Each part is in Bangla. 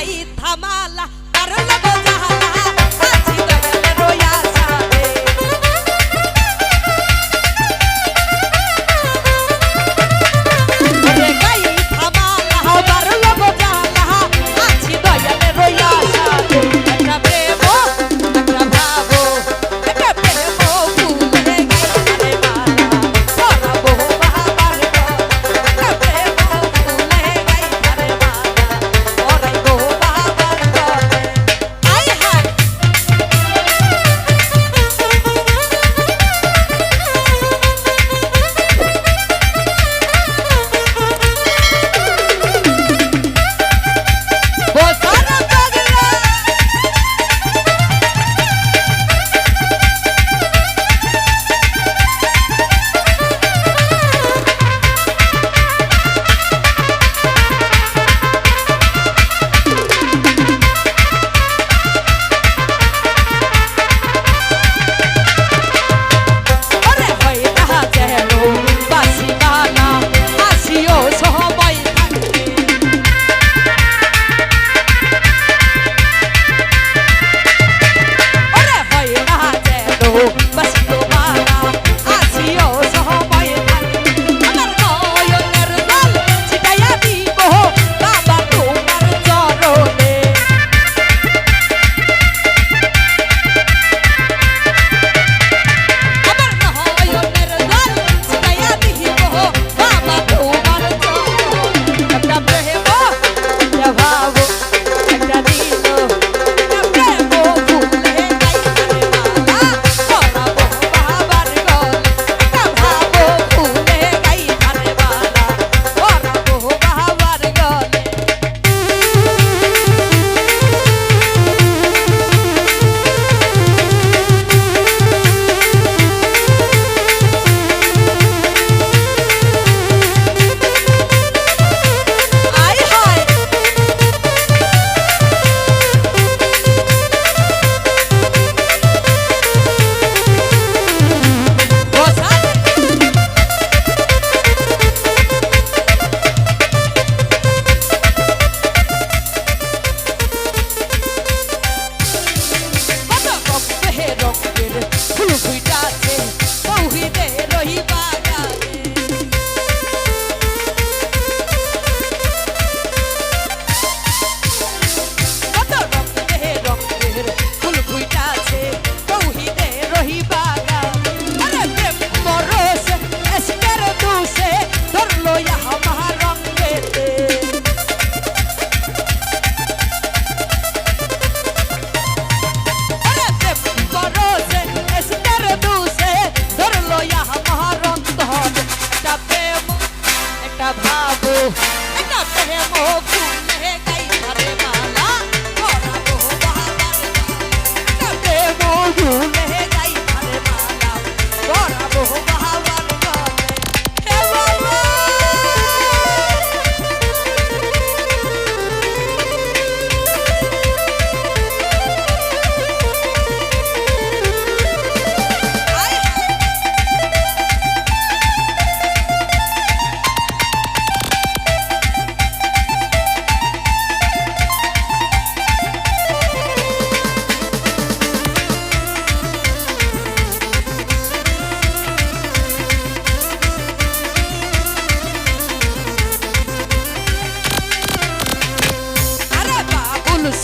ahí está.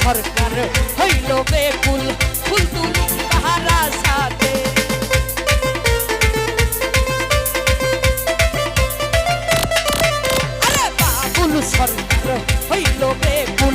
সরকার হইল বেকুল ফুল তুলি তাহারা সাথে। আরে বাবুল সরকার হইল বেকুল